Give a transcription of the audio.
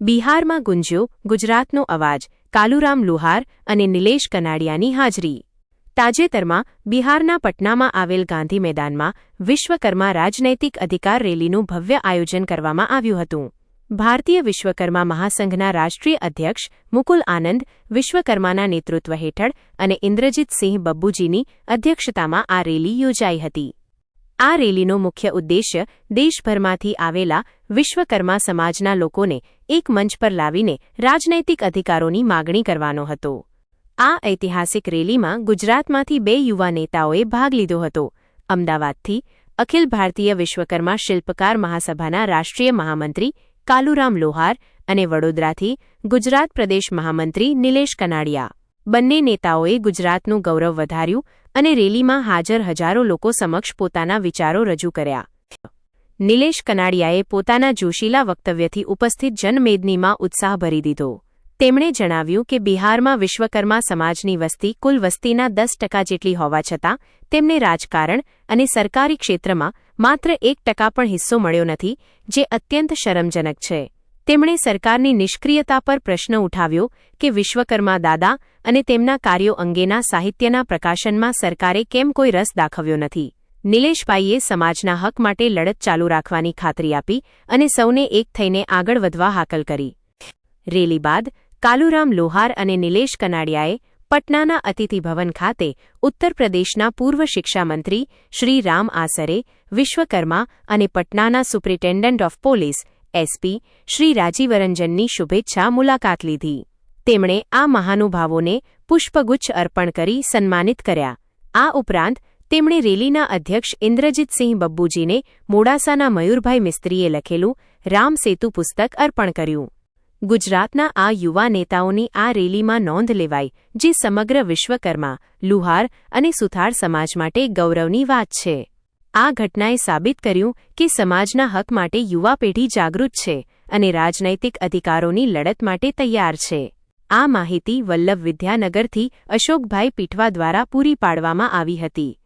બિહારમાં ગુંજ્યો, ગુજરાતનો અવાજ, કાલુરામ લુહાર અને નિલેશ કનાડિયાની હાજરી. તાજેતરમાં બિહારના પટનામાં આવેલ ગાંધી મેદાનમાં વિશ્વકર્મા રાજનૈતિક અધિકાર રેલીનું ભવ્ય આયોજન કરવામાં આવ્યું હતું. ભારતીય વિશ્વકર્મા મહાસંઘના રાષ્ટ્રીય અધ્યક્ષ મુકુલ આનંદ વિશ્વકર્માના નેતૃત્વ હેઠળ અને ઇન્દ્રજીતસિંહ બબ્બુજીની અધ્યક્ષતામાં આ રેલી યોજાઈ હતી. આ રેલીનો મુખ્ય ઉદ્દેશ્ય દેશભરમાંથી આવેલા વિશ્વકર્મા સમાજના લોકોને એક મંચ પર લાવીને રાજનૈતિક અધિકારોની માગણી કરવાનો હતો. આ ઐતિહાસિક રેલીમાં ગુજરાતમાંથી બે યુવા નેતાઓએ ભાગ લીધો હતો. અમદાવાદથી અખિલ ભારતીય વિશ્વકર્મા શિલ્પકાર મહાસભાના રાષ્ટ્રીય મહામંત્રી કાલુરામ લોહાર અને વડોદરાથી ગુજરાત પ્રદેશ મહામંત્રી નિલેશ કનાડિયા. બંને નેતાઓએ ગુજરાતનું ગૌરવ વધાર્યું અને રેલીમાં હાજર હજારો લોકો સમક્ષ પોતાના વિચારો રજૂ કર્યા. નિલેશ કનાડિયાએ પોતાના જોશીલા વક્તવ્યથી ઉપસ્થિત જનમેદનીમાં ઉત્સાહ ભરી દીધો. તેમણે જણાવ્યું કે બિહારમાં વિશ્વકર્મા સમાજની વસ્તી કુલ વસ્તીના દસ ટકા જેટલી હોવા છતાં, તેમને રાજકારણ અને સરકારી ક્ષેત્રમાં માત્ર એક ટકા પણ હિસ્સો મળ્યો નથી, જે અત્યંત શરમજનક છે. તેમણે સરકારની નિષ્ક્રિયતા પર પ્રશ્ન ઉઠાવ્યો કે વિશ્વકર્મા દાદા અને તેમના કાર્યો અંગેના સાહિત્યના પ્રકાશનમાં સરકારે કેમ કોઈ રસ દાખવ્યો નથી. નિલેશભાઈએ સમાજના હક માટે લડત ચાલુ રાખવાની ખાતરી આપી અને સૌને એક થઈને આગળ વધવા હાકલ કરી. રેલી બાદ કાલુરામ લોહાર અને નિલેશ કનાડિયાએ પટનાના અતિથિભવન ખાતે ઉત્તર પ્રદેશના પૂર્વ શિક્ષામંત્રી શ્રી રામ આસરે વિશ્વકર્મા અને પટનાના superintendent of police SP Shri રાજીવરંજનની શુભેચ્છા મુલાકાત લીધી. તેમણે આ મહાનુભાવોને પુષ્પગુચ્છ અર્પણ કરી સન્માનિત કર્યા. આ ઉપરાંત, તેમણે રેલીના અધ્યક્ષ ઇન્દ્રજીતસિંહ બબ્બુજીને મોડાસાના મયુરભાઈ મિસ્ત્રીએ લખેલું રામ સેતુ પુસ્તક અર્પણ કર્યું. ગુજરાતના આ યુવા નેતાઓની આ રેલીમાં નોંધ લેવાઈ જે સમગ્ર વિશ્વકર્મા, લુહાર અને સુથાર સમાજ માટે ગૌરવની વાત છે. આ ઘટનાએ સાબિત કર્યું કે સમાજના હક માટે યુવા પેઢી જાગૃત છે અને રાજનૈતિક અધિકારોની લડત માટે તૈયાર છે. આ માહિતી વલ્લભ વિદ્યાનગરથી અશોકભાઈ પીઠવા દ્વારા પૂરી પાડવામાં આવી હતી.